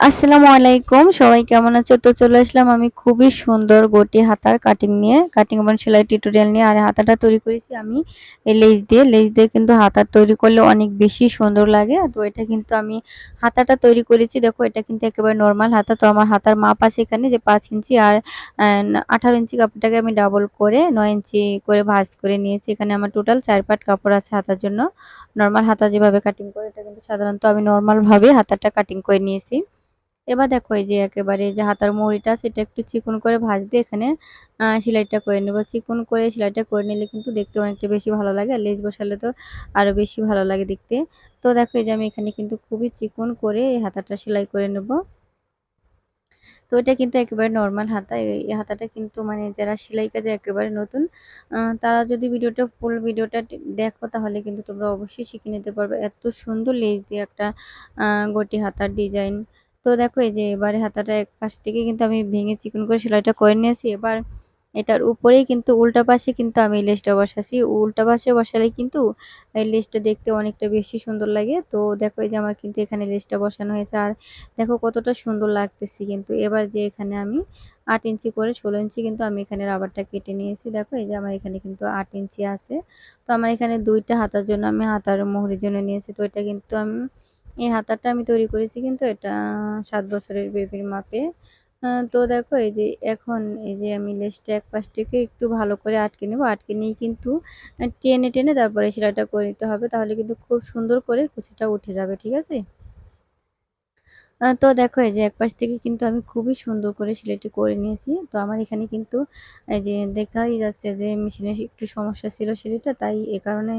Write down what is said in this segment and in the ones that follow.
আসসালামু আলাইকুম। সবাই কেমন আছো? তো চলে আসলাম আমি খুবই সুন্দর গোটি হাতার কাটিং নিয়ে। কাটিং এবং সেলাই টিউটোরিয়াল নিয়ে। আর হাতাটা তৈরি করেছি আমি লেস দিয়ে। লেস দিয়ে কিন্তু হাতা তৈরি করলে অনেক বেশি সুন্দর লাগে। তো এটা কিন্তু আমি হাতাটা তৈরি করেছি। দেখো, এটা কিন্তু একেবারে নর্মাল হাতা। তো আমার হাতার মাপ আছে এখানে যে পাঁচ ইঞ্চি আর আঠারো ইঞ্চি কাপড়টাকে আমি ডাবল করে, নয় ইঞ্চি করে ভাজ করে নিয়েছি। এখানে আমার টোটাল চার পাট কাপড় আছে হাতার জন্য। নর্মাল হাতা যেভাবে কাটিং করে, এটা কিন্তু সাধারণত আমি নর্মালভাবে হাতাটা কাটিং করে নিয়েছি। এবার দেখো এই যে একেবারে যে হাতার মুড়িটা, সেটা একটু চিকন করে ভাজ দিয়ে এখানে সেলাইটা করে নেব। চিকন করে সেলাইটা করে নিলে কিন্তু দেখতে অনেকটা বেশি ভালো লাগে, আর লেজ বসালে তো আরও বেশি ভালো লাগে দেখতে। তো দেখো এই যে আমি এখানে কিন্তু খুবই চিকন করে এই হাতাটা সেলাই করে নেব। তো এটা কিন্তু একেবারে নর্মাল হাতা, এই হাতাটা কিন্তু মানে যারা সেলাই কাজে একেবারে নতুন তারা যদি ভিডিওটা ফুল ভিডিওটা দেখো তাহলে কিন্তু তোমরা অবশ্যই শিখে নিতে পারবে। এত সুন্দর লেজ দিয়ে একটা গটি হাতার ডিজাইন তো দেখো এই যে এবারে হাতাটা এক পাশ থেকে কিন্তু আমি ভেঙে চিকন করে সেলাইটা করে নিয়েছি। এবার এটার উপরেই কিন্তু উল্টা পাশে কিন্তু আমি লেসটা বসাছি উল্টা পাশে বসালে কিন্তু এই লেসটা দেখতে অনেকটা বেশি সুন্দর লাগে। তো দেখো এই যে আমার কিন্তু এখানে লেসটা বসানো হয়েছে আর দেখো কতটা সুন্দর লাগতেছে কিন্তু। এবার যে এখানে আমি আট ইঞ্চি করে ষোলো ইঞ্চি কিন্তু আমি এখানে রাবারটা কেটে নিয়েছি। দেখো এই যে আমার এখানে কিন্তু আট ইঞ্চি আছে। তো আমার এখানে দুইটা হাতার জন্য আমি হাতার মোহরের জন্য নিয়েছি। তো এটা কিন্তু আমি এই হাতাটা আমি তৈরি করেছি কিন্তু এটা সাত বছরের বেবির মাপে। তো দেখো এই যে এখন এই যে আমি লেসটা এক পাশ থেকে একটু ভালো করে আটকে নেব। আটকে নিয়ে কিন্তু টেনে টেনে তারপরে সেলাইটা করে নিতে হবে। তাহলে কিন্তু খুব সুন্দর করে কুচিটা উঠে যাবে, ঠিক আছে? তো দেখো, এই যে এক পাশ থেকে কিন্তু আমি খুবই সুন্দর করে সেলাইটি করে নিয়েছি। তো আমার এখানে কিন্তু, এই যে দেখাই যাচ্ছে যে মেশিনে একটু সমস্যা ছিল সেলাইটা, তাই এ কারণে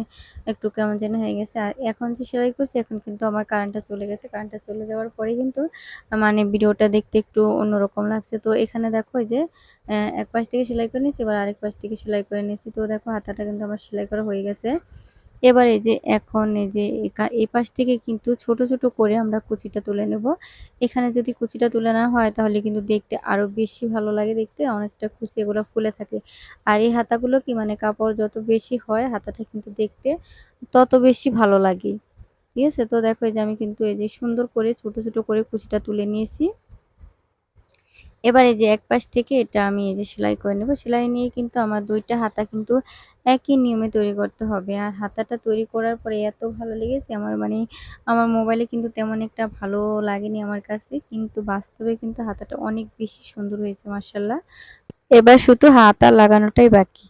একটু কেমন যেন হয়ে গেছে। আর এখন যে সেলাই করছি, এখন কিন্তু আমার কারেন্টটা চলে গেছে। কারেন্টটা চলে যাওয়ার পরে কিন্তু মানে ভিডিওটা দেখতে একটু অন্যরকম লাগছে। তো এখানে দেখো, এই যে এক পাশ থেকে সেলাই করে নিয়েছি, এবার আরেক পাশ থেকে সেলাই করে নিয়েছি। তো দেখো, হাতাটা কিন্তু আমার সেলাই করা হয়ে গেছে। এবার এই যে এখন এই যে এ পাশ থেকে কিন্তু ছোট ছোট করে আমরা কুচিটা তুলে নেব। এখানে যদি কুচিটা তুলে না হয় তাহলে কিন্তু দেখতে আরও বেশি ভালো লাগে দেখতে, অনেকটা কুচি এগুলো ফুলে থাকে। আর এই হাতাগুলো কি মানে কাপড় যত বেশি হয় হাতাটা কিন্তু দেখতে তত বেশি ভালো লাগে। ঠিক আছে? তো দেখো এই যে আমি কিন্তু এই যে সুন্দর করে ছোট ছোট করে কুচিটা তুলে নিয়েছি। এবার এই যে এক পাশ থেকে এটা আমি এই যে সেলাই করে নেব, সেলাই নিয়ে কিন্তু আমার দুইটা হাতা কিন্তু একই নিয়মে তৈরি করতে হবে। আর হাতাটা তৈরি করার পরে এত ভালো লেগেছে আমার মানে আমার মোবাইলে কিন্তু তেমন একটা ভালো লাগেনি আমার কাছে, কিন্তু বাস্তবে কিন্তু হাতাটা অনেক বেশি সুন্দর হয়েছে মার্শাল্লাহ এবার শুধু হাতা লাগানোটাই বাকি।